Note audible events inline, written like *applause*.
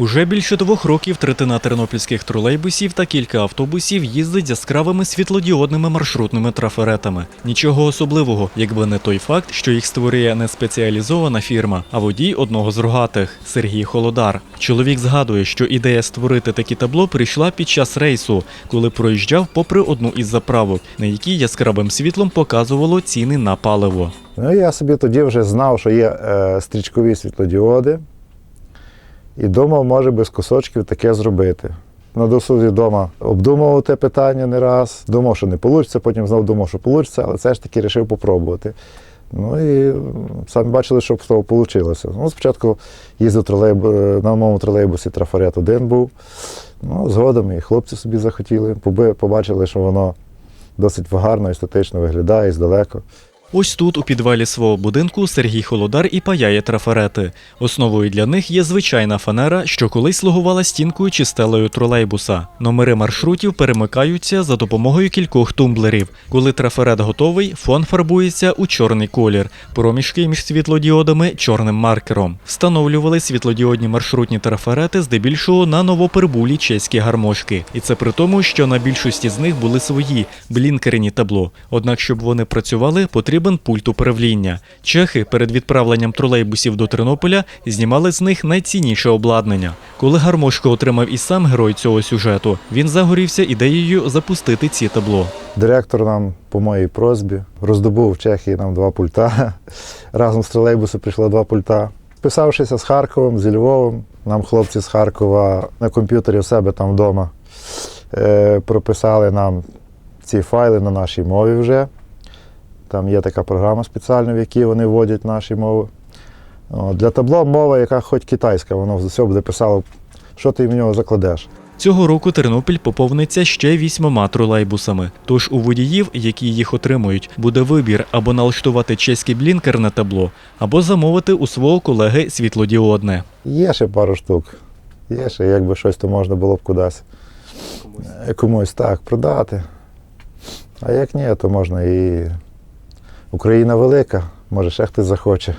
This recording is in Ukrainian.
Уже більше двох років третина тернопільських тролейбусів та кілька автобусів їздить яскравими світлодіодними маршрутними трафаретами. Нічого особливого, якби не той факт, що їх створює не спеціалізована фірма, а водій одного з рогатих Сергій Холодар. Чоловік згадує, що ідея створити такі табло прийшла під час рейсу, коли проїжджав попри одну із заправок, на якій яскравим світлом показувало ціни на паливо. Ну, я собі тоді вже знав, що є е, стрічкові світлодіоди, і думав, може без кусочків таке зробити. На досузі вдома обдумував те питання не раз, думав, що не вийде, потім знову думав, що вийде, але все ж таки вирішив попробувати. Ну і самі бачили, що з того вийшло. Ну, спочатку їздив тролейб... е, на моєму тролейбусі трафарет один був. Ну, згодом і хлопці собі захотіли, побачили, що воно досить гарно, естетично виглядає і здалеку. Ось тут, у підвалі свого будинку, Сергій Холодар і паяє трафарети. Основою для них є звичайна фанера, що колись слугувала стінкою чи стелею тролейбуса. Номери маршрутів перемикаються за допомогою кількох тумблерів. Коли трафарет готовий, фон фарбується у чорний колір, проміжки між світлодіодами чорним маркером. Встановлювали світлодіодні маршрутні трафарети здебільшого на новопербулі чеські гармошки. І це при тому, що на більшості з них були свої блінкерні табло. Однак, щоб вони працювали, потрібен пульт управління. Чехи перед відправленням тролейбусів до Тернополя знімали з них найцінніше обладнання. Коли гармошко отримав і сам герой цього сюжету, він загорівся ідеєю запустити ці табло. Директор нам, по моїй просьбі, роздобув в Чехії нам два пульта. *laughs* Разом з тролейбусу прийшло два пульта. Списавшися з Харковом, зі Львовом, нам хлопці з Харкова на комп'ютері в себе там вдома е, прописали нам ці файли на нашій мові вже. Там є така програма спеціальна, в якій вони вводять наші мови. Для табло мова, яка хоч китайська, воно все буде писало, що ти в нього закладеш. Цього року Тернопіль поповниться ще вісьмома тролейбусами. Тож у водіїв, які їх отримують, буде вибір або налаштувати чеський блінкер на табло, або замовити у свого колеги світлодіодне. Є ще пару штук. Є ще, якби щось то можна було б кудись. Комусь, Комусь так, продати. А як ні, то можна і Україна велика, може ще хтось захоче.